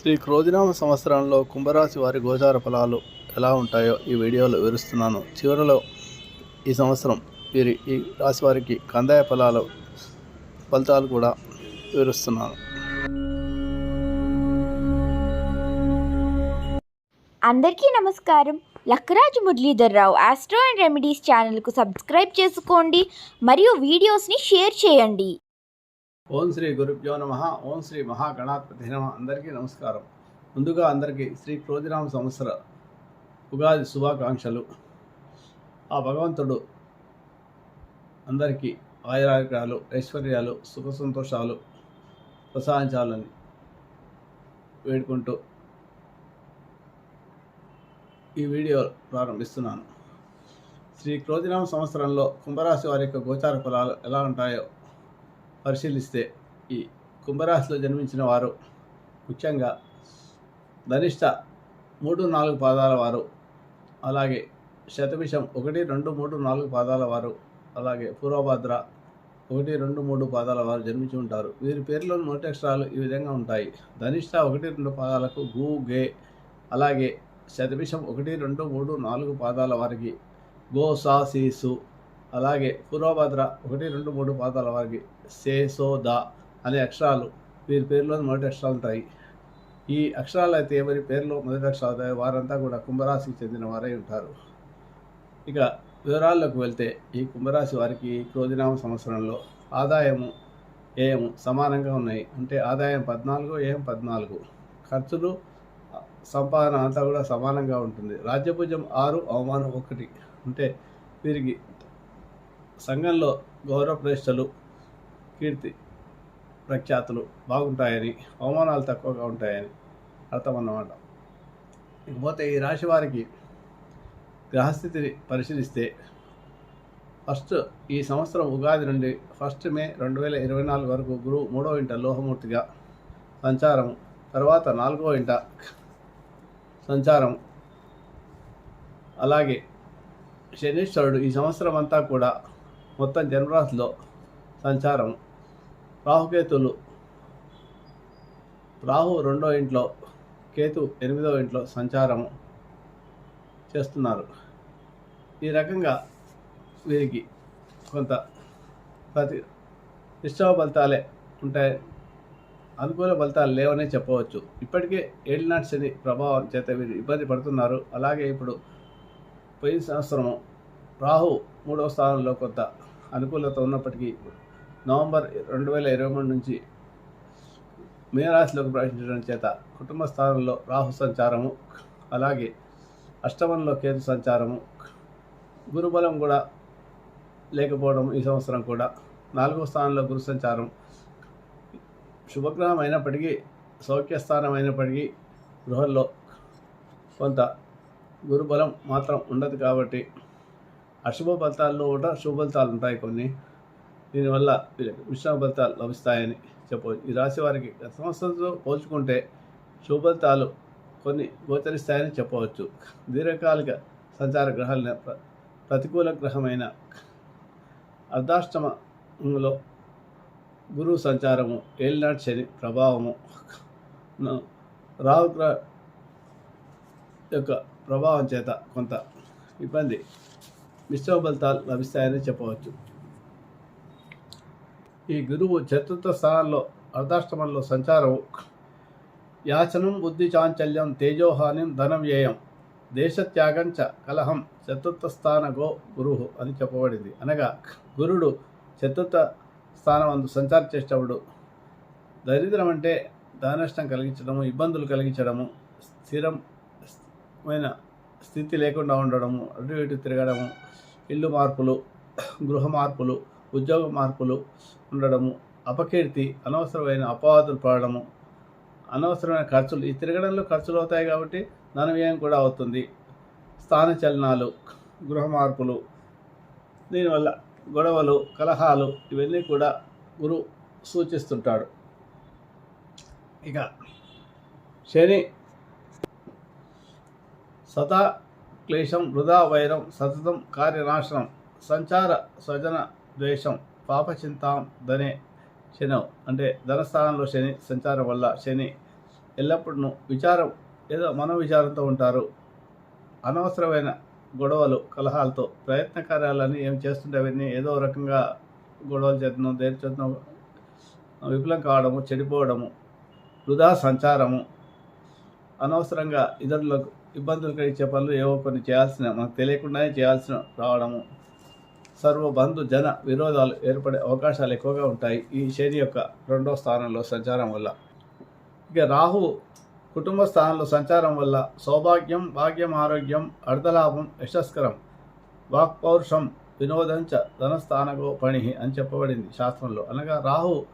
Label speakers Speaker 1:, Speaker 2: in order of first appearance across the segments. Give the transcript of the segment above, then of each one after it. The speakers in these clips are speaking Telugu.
Speaker 1: శ్రీ క్రోధినామ సంవత్సరంలో కుంభరాశి వారి గోచార ఫలాలు ఎలా ఉంటాయో ఈ వీడియోలో వివరిస్తున్నాను. చివరిలో ఈ సంవత్సరం వీరి ఈ రాశి వారికి కందాయ ఫలాలు ఫలితాలు కూడా వివరిస్తున్నాను.
Speaker 2: అందరికీ నమస్కారం. Lakkaraju Muralidhar Rao astro and remedies ఛానల్కు సబ్స్క్రైబ్ చేసుకోండి. మరియు వీడియోస్ని షేర్ చేయండి.
Speaker 1: ఓం శ్రీ గురుభ్యో నమ. ఓం శ్రీ మహాగణాధిపతి నమ. అందరికీ నమస్కారం. ముందుగా అందరికీ శ్రీ క్రోధినామ సంవత్సర ఉగాది శుభాకాంక్షలు. ఆ భగవంతుడు అందరికీ ఆయురాగ్రహాలు ఐశ్వర్యాలు సుఖ సంతోషాలు ప్రసాదించాలని వేడుకుంటూ ఈ వీడియో ప్రారంభిస్తున్నాను. శ్రీ క్రోధినామ సంవత్సరంలో కుంభరాశి వారి యొక్క గోచార ఫలాలు ఎలా ఉంటాయో పరిశీలిస్తే ఈ కుంభరాశిలో జన్మించిన వారు ముఖ్యంగా ధనిష్ట మూడు నాలుగు పాదాల వారు అలాగే శతభిషం ఒకటి రెండు మూడు నాలుగు పాదాల వారు అలాగే పూర్వభద్ర ఒకటి రెండు మూడు పాదాల వారు జన్మించి ఉంటారు. వీరి పేర్లోని మొదటి అక్షరాలు ఈ విధంగా ఉంటాయి. ధనిష్ట ఒకటి రెండు పాదాలకు గు గే అలాగే శతభిషం ఒకటి రెండు మూడు నాలుగు పాదాల వారికి గో సా సీసు అలాగే పూర్వభద్ర ఒకటి రెండు మూడు పాదాల వారికి సే సో ద అనే అక్షరాలు. వీరి పేరులో మొదటి అక్షరాలు ఉంటాయి. ఈ అక్షరాలు అయితే ఎవరి పేరులో? మొదటి అక్షరాలు ఉంటాయి వారంతా కూడా కుంభరాశికి చెందిన వారై ఉంటారు. ఇక వివరాల్లోకి వెళ్తే ఈ కుంభరాశి వారికి క్రోధినామ సంవత్సరంలో ఆదాయము ఏయము సమానంగా ఉన్నాయి. అంటే ఆదాయం పద్నాలుగు ఏం పద్నాలుగు. ఖర్చులు సంపాదన అంతా కూడా సమానంగా ఉంటుంది. రాజ్యభుజం ఆరు అవమానం ఒకటి. అంటే వీరికి సంఘంలో గౌరవ ప్రతిష్టలు కీర్తి ప్రఖ్యాతులు బాగుంటాయని అవమానాలు తక్కువగా ఉంటాయని అర్థం అన్నమాట. ఇకపోతే ఈ రాశి వారికి గ్రహస్థితిని పరిశీలిస్తే ఫస్ట్ ఈ సంవత్సరం ఉగాది నుండి ఫస్ట్ మే రెండు వేల ఇరవై నాలుగు వరకు గురువు మూడో ఇంట లోహమూర్తిగా సంచారం తర్వాత నాలుగో ఇంట సంచారం. అలాగే శనీశ్వరుడు ఈ సంవత్సరం అంతా కూడా మొత్తం జన్మరాశిలో సంచారం. రాహుకేతులు. రాహు రెండో ఇంట్లో కేతు ఎనిమిదో ఇంట్లో సంచారం చేస్తున్నారు. ఈ రకంగా వీరికి కొంత ప్రతి నిశ్చవ ఫలితాలే ఉంటాయి అనుకూల ఫలితాలు లేవనే చెప్పవచ్చు. ఇప్పటికే ఏలినాటి శని ప్రభావం చేత వీరు ఇబ్బంది పడుతున్నారు. అలాగే ఇప్పుడు పోయిన సంవత్సరము రాహు మూడవ స్థానంలో కొంత అనుకూలత ఉన్నప్పటికీ నవంబర్ రెండు వేల ఇరవై మూడు నుంచి మీనరాశిలోకి ప్రవేశించడం చేత కుటుంబ స్థానంలో రాహు సంచారము అలాగే అష్టమంలో కేతు సంచారము గురుబలం కూడా లేకపోవడం ఈ సంవత్సరం కూడా. నాలుగో స్థానంలో గురు సంచారం. శుభగ్రహం అయినప్పటికీ సౌఖ్యస్థానం అయినప్పటికీ గృహంలో కొంత గురుబలం మాత్రం ఉండదు కాబట్టి అశుభ ఫలితాల్లో కూడా శుభ ఫలితాలు ఉంటాయి కొన్ని. దీనివల్ల వీళ్ళకి మిశ్రమ ఫలితాలు లభిస్తాయని చెప్పవచ్చు. ఈ రాశి వారికి గత సంవత్సరంతో పోల్చుకుంటే శుభఫలితాలు కొన్ని గోచరిస్తాయని చెప్పవచ్చు. దీర్ఘకాలిక సంచార గ్రహాల ప్రతికూల గ్రహమైన అర్ధాష్టమంలో గురువు సంచారము ఏలినాటి శని ప్రభావము న- యొక్క ప్రభావం చేత కొంత ఇబ్బంది మిశ్రమ ఫలితాలు లభిస్తాయని చెప్పవచ్చు. ఈ గురువు చతుర్థ స్థానంలో అర్ధాష్టమంలో సంచారం యాచనం బుద్ధి చాంచల్యం తేజోహానిం ధన వ్యయం దేశత్యాగం కలహం చతుర్థ స్థాన గో గురు అని చెప్పబడింది. అనగా గురుడు చతుర్థ స్థానం అందు సంచారం చేసేటప్పుడు దరిద్రం అంటే ధననష్టం కలిగించడము ఇబ్బందులు కలిగించడము స్థిరమైన స్థితి లేకుండా ఉండడము అటు ఇటు తిరగడము ఇల్లు మార్పులు గృహ మార్పులు ఉద్యోగ మార్పులు ఉండడము అపకీర్తి అనవసరమైన అపవాదులు పడడము అనవసరమైన ఖర్చులు ఈ తిరగడంలో ఖర్చులు అవుతాయి కాబట్టి ధన వ్యయం కూడా అవుతుంది. స్థాన చలనాలు గృహ మార్పులు దీనివల్ల గొడవలు కలహాలు ఇవన్నీ కూడా గురు సూచిస్తుంటాడు. ఇక శని సదా క్లేశం వృధా వైరం సతతం కార్యనాశనం సంచార స్వజన ద్వేషం పాపచింతాం ధనే శనవ్ అంటే ధనస్థానంలో శని సంచారం వల్ల శని ఎల్లప్పుడూ విచారం ఏదో మనో విచారంతో ఉంటారు. అనవసరమైన గొడవలు కలహాలతో ప్రయత్న కార్యాలన్నీ ఏం చేస్తుంటే అవన్నీ ఏదో రకంగా గొడవలు చేతనం దేని చేతనం విఫలం కావడము చెడిపోవడము వృధా సంచారము అనవసరంగా ఇతరులకు ఇబ్బందులు కలిగించే పనులు ఏవో కొన్ని చేయాల్సిన మనకు తెలియకుండానే చేయాల్సిన రావడము. సర్వబంధు జన విరోధాలు ఏర్పడే అవకాశాలు ఎక్కువగా ఉంటాయి. ఈ శని యొక్క రెండో స్థానంలో సంచారం వల్ల. ఇక రాహు కుటుంబ స్థానంలో సంచారం వల్ల సౌభాగ్యం భాగ్యం ఆరోగ్యం అర్ధలాభం యశస్కరం వాక్పౌరుషం వినోదంచ ధనస్థానగో పని అని చెప్పబడింది శాస్త్రంలో. అనగా రాహు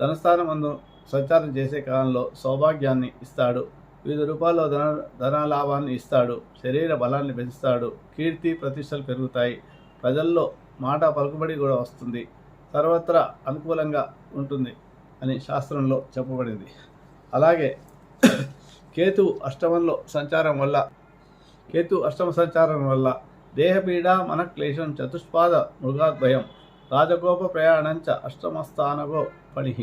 Speaker 1: ధనస్థానం అందు సంచారం చేసే కాలంలో సౌభాగ్యాన్ని ఇస్తాడు. వివిధ రూపాల్లో ధన ధన లాభాన్ని ఇస్తాడు. శరీర బలాన్ని పెంచుతాడు. కీర్తి ప్రతిష్టలు పెరుగుతాయి. ప్రజల్లో మాట పలుకుబడి కూడా వస్తుంది. సర్వత్రా అనుకూలంగా ఉంటుంది అని శాస్త్రంలో చెప్పబడింది. అలాగే కేతు అష్టమంలో సంచారం వల్ల కేతు అష్టమ సంచారం వల్ల దేహపీడ మనక్లేశం చతుష్పాద మృగాద్భయం రాజగోప ప్రయాణంచ అష్టమస్థానగో పణి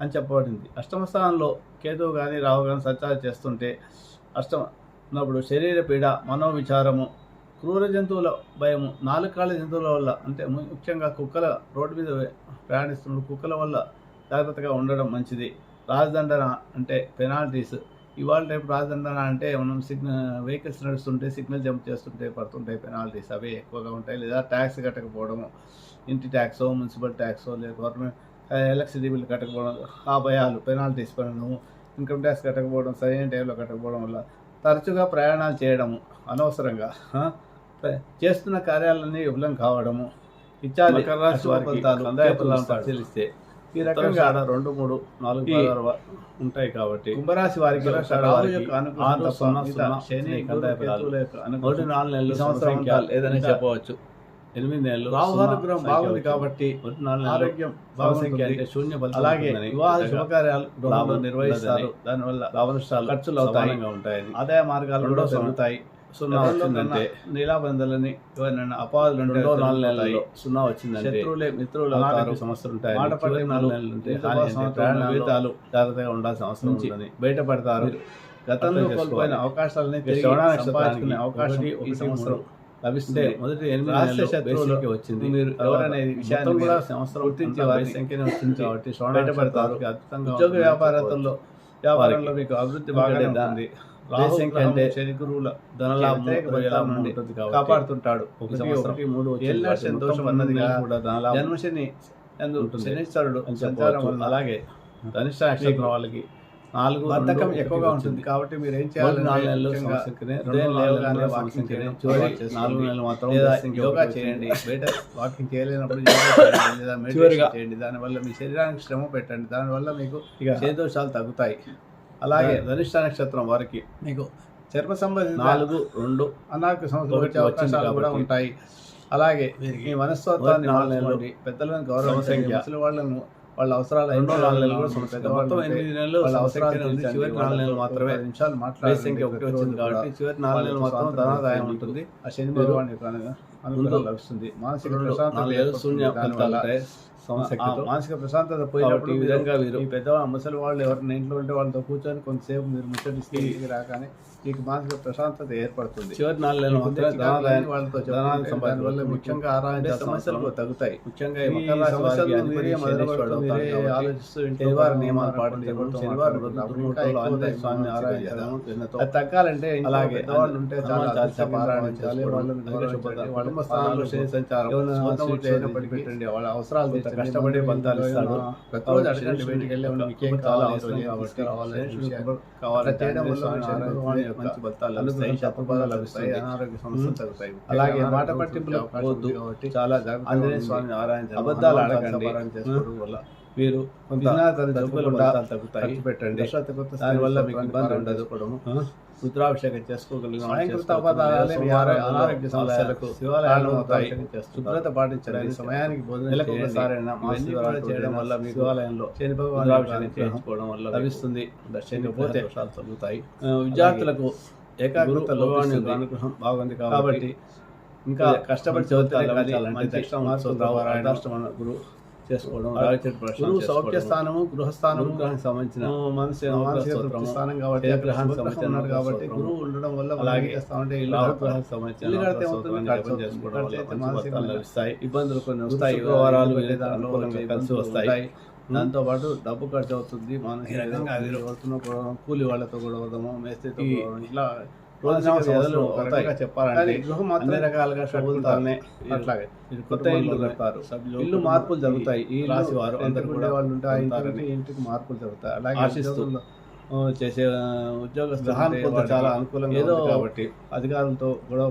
Speaker 1: అని చెప్పబడింది. అష్టమ స్థానంలో కేతువు కానీ రాహు కానీ సంచారం చేస్తుంటే అష్టమ ఉన్నప్పుడు శరీర పీడ మనోవిచారము క్రూర జంతువుల భయము నాలుగు కాళ్ళ జంతువుల వల్ల అంటే ము- ముఖ్యంగా కుక్కల రోడ్డు మీద ప్రయాణిస్తున్న కుక్కల వల్ల జాగ్రత్తగా ఉండడం మంచిది. రాజదండన అంటే పెనాల్టీస్. ఇవాళ రేపు రాజదండన అంటే మనం సిగ్నల్ వెహికల్స్ నడుస్తుంటే సిగ్నల్ జంప్ చేస్తుంటే పడుతుంటాయి పెనాల్టీస్. అవే ఎక్కువగా ఉంటాయి. లేదా ట్యాక్స్ కట్టకపోవడము. ఇంటి ట్యాక్సో మున్సిపల్ ట్యాక్సో లేదా గవర్నమెంట్ ఎలక్ట్రిసిటీ బిల్ కట్టకపోవడం ఆ భయాలు పెనాల్టీస్ పడడము ఇన్కమ్ ట్యాక్స్ కట్టకపోవడం సరైన టైంలో కట్టకపోవడం వల్ల తరచుగా ప్రయాణాలు చేయడము అనవసరంగా చేస్తున్న కార్యాలన్నీ విఫలం కావడము ఇత్యాది
Speaker 3: రాశి
Speaker 1: ఫలితాలు.
Speaker 3: పరిశీలిస్తే
Speaker 1: ఈ రకంగా
Speaker 3: రెండు మూడు నాలుగు ఉంటాయి కాబట్టి
Speaker 1: కుంభరాశి వారికి
Speaker 3: నాలుగు నెలలు
Speaker 1: సంవత్సరం
Speaker 3: ఏదైనా చెప్పవచ్చు ఎనిమిది నెలలు
Speaker 1: రాహు
Speaker 3: సున్నా
Speaker 1: అనుగ్రహం
Speaker 3: సంఖ్య
Speaker 1: బాగుంది. కాబట్టి ఆరోగ్యం
Speaker 3: శూన్య
Speaker 1: అలాగే వివాహ శుభకార్యాలు
Speaker 3: లాభం
Speaker 1: నిర్వహిస్తారు దానివల్ల
Speaker 3: లాభనష్టాలు
Speaker 1: ఖర్చులు అవుతాయి.
Speaker 3: ఉంటాయని
Speaker 1: ఆదాయ మార్గాలు కూడా పెరుగుతాయి
Speaker 3: సున్నా వచ్చిందంటే
Speaker 1: నీలాబందలని ఎవరైనా అపాధులు
Speaker 3: రెండో నాలుగు. నెలల్లో సున్నా వచ్చిందంటే
Speaker 1: శత్రువులే మిత్రులు అవుతారు.
Speaker 3: సమస్యలు ఉంటాయి
Speaker 1: మాట పట్టింపులు,
Speaker 3: నాలుగు నెలలు ఉంటే
Speaker 1: ఇంటి
Speaker 3: హాని
Speaker 1: కోసం
Speaker 3: అంటే
Speaker 1: అవుతున్న
Speaker 3: ప్రయాణాల్లో
Speaker 1: జీవితాలు
Speaker 3: జాగ్రత్తగా ఉండాల్సిన అవసరం ఉందని
Speaker 1: బయటపడతారు. గతంలో కోల్పోయిన. అవకాశాలని సంపాదించుకునే అవకాశం ఈ సంవత్సరం
Speaker 3: అంటే మొదటి ఎనిమిది
Speaker 1: రహస్య
Speaker 3: నెలల్లో
Speaker 1: శత్రువులు
Speaker 3: బేసిక్గా వచ్చింది.
Speaker 1: మీరు ఎవరనే విషయాన్ని
Speaker 3: కూడా సంవత్సరం
Speaker 1: గుర్తించి
Speaker 3: బేస్ సంఖ్యనే వచ్చింది. కాబట్టి
Speaker 1: బయటపడతారు.
Speaker 3: అద్భుతంగా
Speaker 1: ఉద్యోగ
Speaker 3: ఉంటుందని
Speaker 1: వ్యాపారస్తుల్లో వ్యాపారంలో మీకు అభివృద్ధి బాగానే ఉంటుంది.
Speaker 3: రాహు
Speaker 1: రాహు
Speaker 3: సంఖ్య
Speaker 1: గ్రహం
Speaker 3: అంటే
Speaker 1: శని గురువుల
Speaker 3: ధనలాభం
Speaker 1: కాపాడుతుంటాడు
Speaker 3: ఈ
Speaker 1: ఒకటి
Speaker 3: సంవత్సరం మూడు
Speaker 1: అన్నదిగా
Speaker 3: నెలలు కూడా ధనలాభం
Speaker 1: జన్మశని. శనిశ్వరుడు సంచారం
Speaker 3: అలాగే ధనిష్ట నక్షత్రం వాళ్ళకి నాలుగు
Speaker 1: బద్ధకం ఎక్కువగా ఉంటుంది. కాబట్టి మీరు ఏం చేయాలి
Speaker 3: నాలుగు నెలలు నాలుగు నెలలు మాత్రం
Speaker 1: యోగా చేయండి. బయట వాకింగ్ చేయలేనప్పుడు లేదా మెడిటేషన్ చేయండి దానివల్ల మీ శరీరానికి శ్రమ పెట్టండి దానివల్ల మీకు
Speaker 3: ఇక
Speaker 1: చేదోషాలు తగ్గుతాయి అలాగే ధనిష్ట నక్షత్రం వారికి మీకు చర్మ సంబంధిత
Speaker 3: నాలుగు రెండు
Speaker 1: అనారోగ్య సమస్యలు వచ్చే అవకాశాలు కూడా. ఉంటాయి అలాగే మీ మనస్తత్వాన్ని మార్చుకోండి పెద్దలను
Speaker 3: సంఖ్య.
Speaker 1: ముసలి వాళ్ళను వాళ్ళ అవసరాలు
Speaker 3: రెండో నాలుగు నెలలు కూడా మొత్తం ఎనిమిది నెలలు
Speaker 1: వాళ్ళ అవసరాలు.
Speaker 3: చివరి నాలుగు నెలలు మాత్రమే
Speaker 1: నిమిషాలు
Speaker 3: బేస్
Speaker 1: మాట్లాడండి
Speaker 3: సంఖ్య ఒకటి వచ్చింది. కాబట్టి చివరి నాలుగు నెలలు మాత్రం ధనాదాయం ఉంటుంది
Speaker 1: ఆ శని భగవాన్ యొక్క లభిస్తుంది మానసిక
Speaker 3: నెలలు
Speaker 1: ఏర్పడుతుంది.
Speaker 3: శూన్య
Speaker 1: మానసిక ప్రశాంతత పోయినప్పుడు
Speaker 3: ఈ
Speaker 1: మీరు
Speaker 3: విధంగా
Speaker 1: ఈ పెద్దవాళ్ళు ముసలి వాళ్ళు ఎవరైనా ఇంట్లో ఉంటే వాళ్ళతో కూర్చొని కొంతసేపు మీరు ముచ్చటిస్తే రాగానే మీకు మానసిక ప్రశాంతత ఏర్పడుతుంది
Speaker 3: చివరి నాలుగు
Speaker 1: వాళ్ళతో
Speaker 3: సంపాదించవచ్చు.
Speaker 1: ముఖ్యంగా ఆరాధించే సమస్యలు తగ్గుతాయి
Speaker 3: ముఖ్యంగా
Speaker 1: మీరే మీరే ఆలోచిస్తూ
Speaker 3: శనివారం నియమాలు. పాటించడం
Speaker 1: శనివారం
Speaker 3: స్వామిని ఆరాధించడం
Speaker 1: తగ్గాలంటే
Speaker 3: అలాగే
Speaker 1: పెద్దవాళ్ళు ఉంటే చాలా ఆరాధించాలి. వాళ్ళ
Speaker 3: కుటుంబ స్థానంలో సంచారం
Speaker 1: పెట్టండి వాళ్ళ అవసరాలు.
Speaker 3: కష్టపడి ఫలితాలు ఇస్తాడు.
Speaker 1: ప్రతిరోజు అడగండి బయటికి వెళ్ళి
Speaker 3: చాలా అవసరం కాబట్టి కావాలంటే మంచి ఫలితాలు లభిస్తాయి,
Speaker 1: శత్రుబాధలు లభిస్తాయి. అనారోగ్య సమస్యలు. తగ్గుతాయి
Speaker 3: అలాగే మాట పట్టింపులు
Speaker 1: కాబట్టి
Speaker 3: చాలా
Speaker 1: ఆంజనేయ. స్వామిని
Speaker 3: అబద్ధాలు ఆడకండి.
Speaker 1: వల్ల
Speaker 3: మీరు
Speaker 1: ఖర్చు పెట్టండి దానివల్ల మీకు ఇబ్బంది ఉండదు. రుద్రాభిషేకం చేసుకోగలిగిన. శుభ్రత సమయానికి భోజనం చేయండి. వల్ల మీకు
Speaker 3: శివాలయంలో
Speaker 1: శని భగవాన్
Speaker 3: రుద్రాభిషేకం
Speaker 1: యొక్క
Speaker 3: చేయించుకోవడం వల్ల
Speaker 1: లభిస్తుంది.
Speaker 3: ఇకపోతే
Speaker 1: ఇకపోతే
Speaker 3: దోషాలు తగ్గుతాయి
Speaker 1: విద్యార్థులకు
Speaker 3: గురు
Speaker 1: ఏకాగ్రత
Speaker 3: అనుగ్రహం బాగుంది
Speaker 1: కాబట్టి ఇంకా కష్టపడి
Speaker 3: చదివితే
Speaker 1: చదివితే
Speaker 3: లభించాలంటే
Speaker 1: మంచి
Speaker 3: దక్షిణ
Speaker 1: మార్కులు
Speaker 3: మార్కులు
Speaker 1: రావాలి.
Speaker 3: అర్ధాష్టమ గురు చేసుకోవడం
Speaker 1: గురువు. సౌఖ్య స్థానము గృహస్థానము
Speaker 3: సంబంధించిన
Speaker 1: మానసిక స్థానం కాబట్టి
Speaker 3: సంబంధించిన
Speaker 1: కాబట్టి గురువు ఉండడం వల్ల
Speaker 3: అలాగే
Speaker 1: ఇల్లు.
Speaker 3: గ్రహానికి సంబంధించిన లభిస్తాయి. ఇబ్బందులు కొన్ని వస్తాయి
Speaker 1: శుక్రవారాలు
Speaker 3: ఇబ్బందులు
Speaker 1: లేదా
Speaker 3: అనుకూలంగా కలిసి వస్తాయి.
Speaker 1: దాంతో పాటు డబ్బు ఖర్చు అవుతుంది మానసిక కూలి వాళ్ళతో గొడవడము మేస్త్రితో
Speaker 3: ఈ
Speaker 1: గొడవడం, ఇలా చెప్పాలంటే అన్ని రకాలుగా అట్లాగే. కొత్త ఇల్లు కడతారు. మార్పులు జరుగుతాయి. ఈ
Speaker 3: రాశి వారు అందరూ కూడా
Speaker 1: వాళ్ళు ఉంటే ఆ
Speaker 3: ఉంటారని
Speaker 1: ఇంటికి మార్పులు జరుగుతాయి. అలాగే
Speaker 3: ఆశిస్తూ
Speaker 1: చేసే ఉద్యోగస్తులు
Speaker 3: చాలా అనుకూలంగా
Speaker 1: ఏదో
Speaker 3: కాబట్టి
Speaker 1: అధికారులతో గొడవ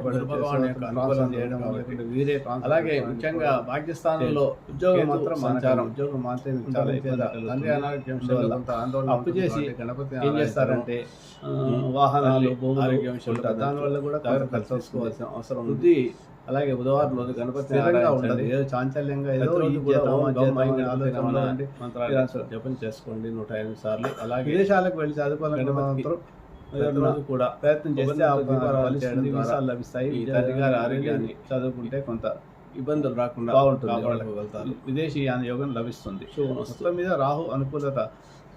Speaker 1: చేయడం వీరే
Speaker 3: అలాగే ముఖ్యంగా
Speaker 1: కూడా
Speaker 3: భాగ్యస్థానంలో
Speaker 1: ఉద్యోగం మాత్రం
Speaker 3: సంచారం
Speaker 1: సంచారం ఉద్యోగం మాత్రం
Speaker 3: చాలా
Speaker 1: చాలా
Speaker 3: ఇబ్బంది
Speaker 1: ఇబ్బంది
Speaker 3: కలుగుతుంది.
Speaker 1: తండ్రి అనారోగ్యం
Speaker 3: అందువల్ల
Speaker 1: కొంత ఆందోళన
Speaker 3: అప్పు చేసి
Speaker 1: గణపతి
Speaker 3: ఏం చేస్తారంటే
Speaker 1: వాహనాలు భూములు
Speaker 3: ఆరోగ్య.
Speaker 1: దానివల్ల కూడా ఖర్చు
Speaker 3: తీసుకోవాల్సిన అవసరం ఉంది అలాగే బుధవారం రోజు గణపతి
Speaker 1: స్థిరంగా ఉండదు ఏదో చాంచల్యంగా ఏదో.
Speaker 3: జపం చేసుకోండి నూట ఎనిమిది సార్లు. అలాగే
Speaker 1: విదేశాలకు వెళ్ళి
Speaker 3: గణపతికి
Speaker 1: మాత్రం
Speaker 3: కూడా
Speaker 1: ప్రయత్నం చేస్తే వీసాలు లభిస్తాయి.
Speaker 3: గారి ఆరోగ్యాన్ని
Speaker 1: చదువుకుంటే కొంత
Speaker 3: ఇబ్బందులు రాకుండా
Speaker 1: బాగుంటుంది. విదేశీ యాన యోగం లభిస్తుంది.
Speaker 3: శుభమస్తు.
Speaker 1: మొత్తం మీద రాహు అనుకూలత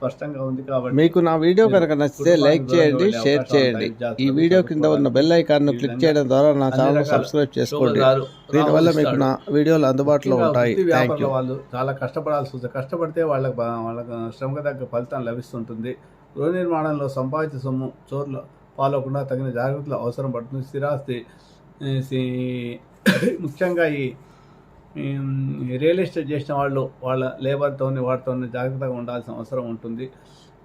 Speaker 1: స్పష్టంగా ఉంది కాబట్టి
Speaker 4: మీకు నా వీడియో కనుక నచ్చితే లైక్ చేయండి షేర్ చేయండి. ఈ వీడియో కింద ఉన్న బెల్ ఐకాన్ను క్లిక్ చేయడం ద్వారా నా ఛానల్ సబ్స్క్రైబ్ చేసుకోండి. దీనివల్ల మీకు నా వీడియోలు అందుబాటులో ఉంటాయి. థ్యాంక్
Speaker 1: వాళ్ళు చాలా కష్టపడాల్సి వస్తుంది. కష్టపడితే వాళ్ళకి వాళ్ళకి శ్రమకు తగ్గ ఫలితం లభిస్తుంటుంది. గృహ నిర్మాణంలో సంపాదించే సొమ్ము చోర్లు పాలకుండా తగిన జాగ్రత్తలు అవసరం పడుతుంది. స్థిరాస్తి ముఖ్యంగా ఈ రియల్ ఎస్టేట్ చేసిన వాళ్ళు వాళ్ళ లేబర్తోని వాటితోని జాగ్రత్తగా ఉండాల్సిన అవసరం ఉంటుంది.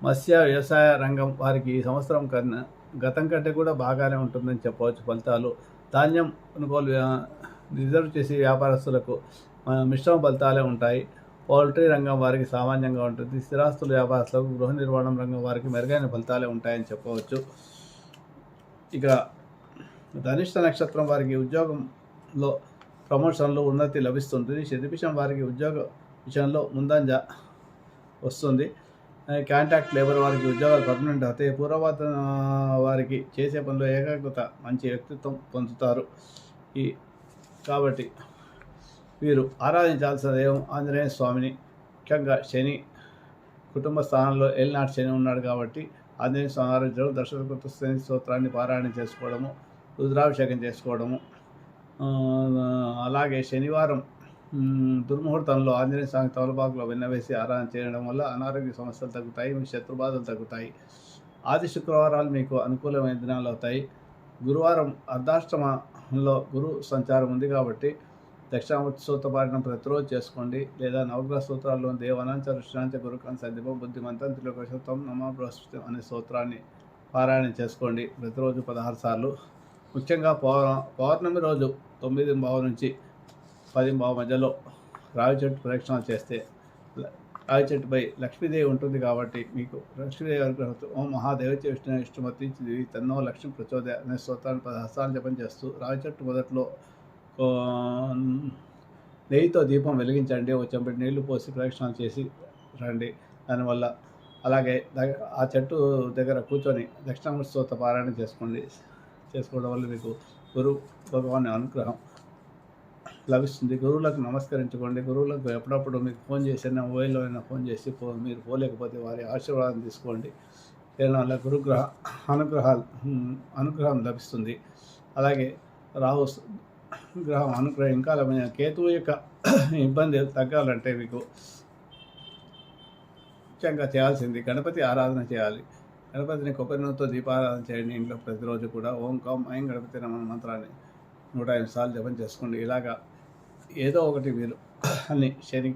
Speaker 1: మత్స్య వ్యవసాయ రంగం వారికి ఈ సంవత్సరం కన్నా గతం కంటే కూడా బాగానే ఉంటుందని చెప్పవచ్చు ఫలితాలు. ధాన్యం కొనుగోలు రిజర్వ్ చేసే వ్యాపారస్తులకు మిశ్రమ ఫలితాలే ఉంటాయి. పౌల్ట్రీ రంగం వారికి సామాన్యంగా ఉంటుంది. స్థిరాస్తుల వ్యాపారస్తులకు గృహ నిర్మాణం రంగం వారికి మెరుగైన ఫలితాలే ఉంటాయని చెప్పవచ్చు. ఇక ధనిష్ట నక్షత్రం వారికి ఉద్యోగంలో ప్రమోషన్లో ఉన్నతి లభిస్తుంది శతభిషం వారికి ఉద్యోగ విషయంలో ముందంజ వస్తుంది. కాంటాక్ట్ లేబర్ వారికి ఉద్యోగాలు పర్మనెంట్ అవుతాయి పూర్వపాత వారికి చేసే పనిలో ఏకాగ్రత మంచి వ్యక్తిత్వం పొందుతారు. ఈ కాబట్టి వీరు ఆరాధించాల్సిన దైవం ఆంజనేయ స్వామిని. ముఖ్యంగా శని కుటుంబ స్థానంలో ఎల్నాటి శని ఉన్నాడు కాబట్టి ఆంజనేయ స్వామి ఆరాధించడం దర్శకృత శని స్తోత్రాన్ని పారాయణ చేసుకోవడము రుద్రాభిషేకం చేసుకోవడము అలాగే శనివారం దుర్ముహూర్తంలో ఆంజనేయ స్వామి తమలపాకులో వెన్నవేసి ఆరాధన చేయడం వల్ల అనారోగ్య సమస్యలు తగ్గుతాయి మీ శత్రుబాధలు తగ్గుతాయి. ఆది శుక్రవారాలు మీకు అనుకూలమైన దినాలు అవుతాయి. గురువారం అర్ధాష్టమంలో గురు సంచారం ఉంది కాబట్టి దక్షిణామూర్తి సూత్రపాఠనం ప్రతిరోజు చేసుకోండి. లేదా నవగ్రహ సూత్రాల్లో దేవనాంచ రుష్ణాంచ గురుకాంత సందీపం బుద్ధిమంతం త్రిలోకశతం నమ బృహస్పతి అనే సూత్రాన్ని పారాయణం చేసుకోండి. ప్రతిరోజు పదహారు సార్లు ముఖ్యంగా పౌ పౌర్ణమి రోజు తొమ్మిది బావ నుంచి పది బావ మధ్యలో రావి చెట్టు ప్రదక్షిణాలు చేస్తే రావి చెట్టుపై లక్ష్మీదేవి ఉంటుంది కాబట్టి మీకు లక్ష్మీదేవి అనుగ్రహంతో ఓం మహాదేవచ విష్ణు ఇష్టమతి దేవి తన్నో లక్ష్మి ప్రచోదయ అనే స్తోత్రాన్ని పదహారు జపం చేస్తూ రావి చెట్టు మొదట్లో నెయ్యితో దీపం వెలిగించండి. ఒక చెంపటి నీళ్ళు పోసి ప్రదక్షిణాలు చేసి రండి. దానివల్ల అలాగే ఆ చెట్టు దగ్గర కూర్చొని దక్షిణామూర్తి స్తోత్ర పారాయణ చేసుకోండి. చేసుకోవడం వల్ల మీకు గురు భగవాన్ అనుగ్రహం లభిస్తుంది. గురువులకు నమస్కరించుకోండి. గురువులకు ఎప్పుడప్పుడు మీకు ఫోన్ చేసి మొబైల్లో అయినా ఫోన్ చేసి పో మీరు పోలేకపోతే వారి ఆశీర్వాదం తీసుకోండి. చేయడం వల్ల గురుగ్రహ అనుగ్రహాలు అనుగ్రహం లభిస్తుంది. అలాగే రాహు గ్రహం అనుగ్రహం ఇంకా కేతువు యొక్క ఇబ్బంది తగ్గాలంటే మీకు ముఖ్యంగా చేయాల్సింది గణపతి ఆరాధన చేయాలి. గణపతిని కొబ్బరి నూనెతో దీపారాధన చేయండి ఇంట్లో ప్రతిరోజు కూడా. ఓం కాం ఐం గణపతి నమ మంత్రాన్ని నూట ఐదు సార్లు జపం చేసుకోండి. ఇలాగా ఏదో ఒకటి మీరు అన్ని శని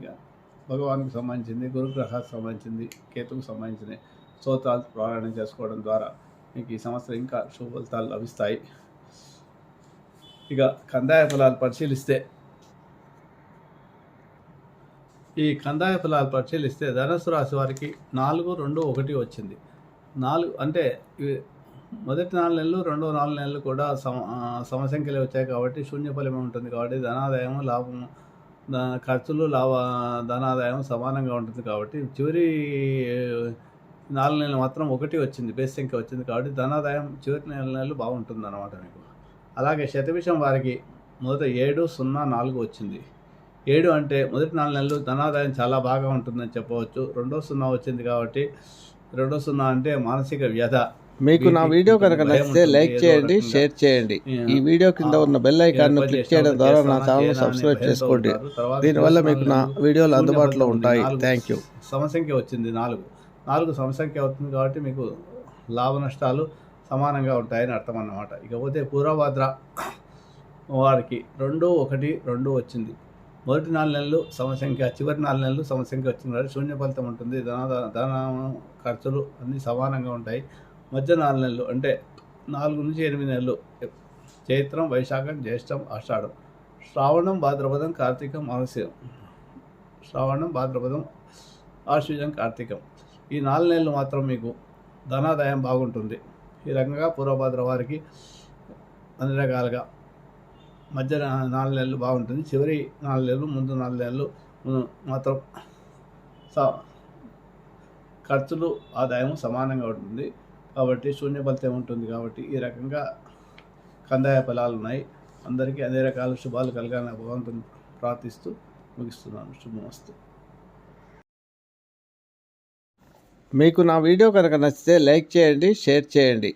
Speaker 1: భగవానికి సంబంధించింది గురుగ్రహానికి సంబంధించింది కేతుకు సంబంధించిన స్తోత్రాలు పారాయణ చేసుకోవడం ద్వారా మీకు ఈ సంవత్సరం ఇంకా శుభ ఫలితాలు లభిస్తాయి. ఇక కందాయ ఫలాలు పరిశీలిస్తే ఈ కందాయ ఫలాలు పరిశీలిస్తే ధనుసు రాశి వారికి నాలుగు రెండు ఒకటి వచ్చింది. నాలుగు అంటే మొదటి నాలుగు నెలలు రెండో నాలుగు నెలలు కూడా సమ సమసంఖ్యలు సమసంఖ్యలే వచ్చాయి కాబట్టి శూన్య ఫలమే ఉంటుంది కాబట్టి ధనాదాయం లాభము ఖర్చులు లాభ ధనాదాయం సమానంగా ఉంటుంది కాబట్టి చివరి నాలుగు నెలలు మాత్రం ఒకటి వచ్చింది బేస్ సంఖ్య వచ్చింది కాబట్టి ధనాదాయం చివరి నెల నెలలు బాగుంటుంది అనమాట మీకు. అలాగే శతవిషం వారికి మొదట ఏడు సున్నా నాలుగు వచ్చింది. ఏడు అంటే మొదటి నాలుగు నెలలు ధనాదాయం చాలా బాగా ఉంటుందని చెప్పవచ్చు. రెండో సున్నా వచ్చింది కాబట్టి రెండో సున్నా అంటే మానసిక వ్యధ.
Speaker 4: మీకు నా వీడియో కనుక నచ్చితే లైక్ చేయండి. షేర్ చేయండి. ఈ వీడియో కింద ఉన్న బెల్ ఐకాన్ను క్లిక్ చేయడం ద్వారా నా ఛానల్ సబ్స్క్రైబ్ చేసుకోండి. దీనివల్ల మీకు నా వీడియోలు అందుబాటులో ఉంటాయి. థ్యాంక్ యూ
Speaker 1: సమసంఖ్య వచ్చింది నాలుగు. నాలుగు సమసంఖ్య అవుతుంది కాబట్టి మీకు లాభ నష్టాలు సమానంగా ఉంటాయని అర్థం అన్నమాట. ఇకపోతే పూర్వభద్ర వారికి రెండు ఒకటి రెండు వచ్చింది. మొదటి నాలుగు నెలలు సమసంఖ్య చివరి నాలుగు నెలలు సమసంఖ్య వచ్చింది శూన్య ఫలితం ఉంటుంది. ధన ధన ఖర్చులు అన్నీ సమానంగా ఉంటాయి. మధ్య నాలుగు నెలలు అంటే నాలుగు నుంచి ఎనిమిది నెలలు. చైత్రం వైశాఖం జ్యేష్టం ఆషాఢం. శ్రావణం భాద్రపదం కార్తీకం మానస్యం శ్రావణం భాద్రపదం ఆశ్వజం కార్తీకం. ఈ నాలుగు నెలలు మాత్రం మీకు ధనాదాయం బాగుంటుంది. ఈ రకంగా పూర్వభద్ర వారికి అన్ని రకాలుగా మధ్య నాలుగు నెలలు బాగుంటుంది. చివరి నాలుగు నెలలు ముందు నాలుగు నెలలు మాత్రం స- ఖర్చులు ఆదాయం సమానంగా ఉంటుంది. కాబట్టి శూన్య ఫలితం ఉంటుంది కాబట్టి ఈ రకంగా కందాయ ఫలాలు ఉన్నాయి. అందరికీ అన్ని రకాల శుభాలు కలగాలని భగవంతుని ప్రార్థిస్తూ ముగిస్తున్నాను. శుభమస్తు
Speaker 4: మీకు నా వీడియో కనుక నచ్చితే లైక్ చేయండి షేర్ చేయండి.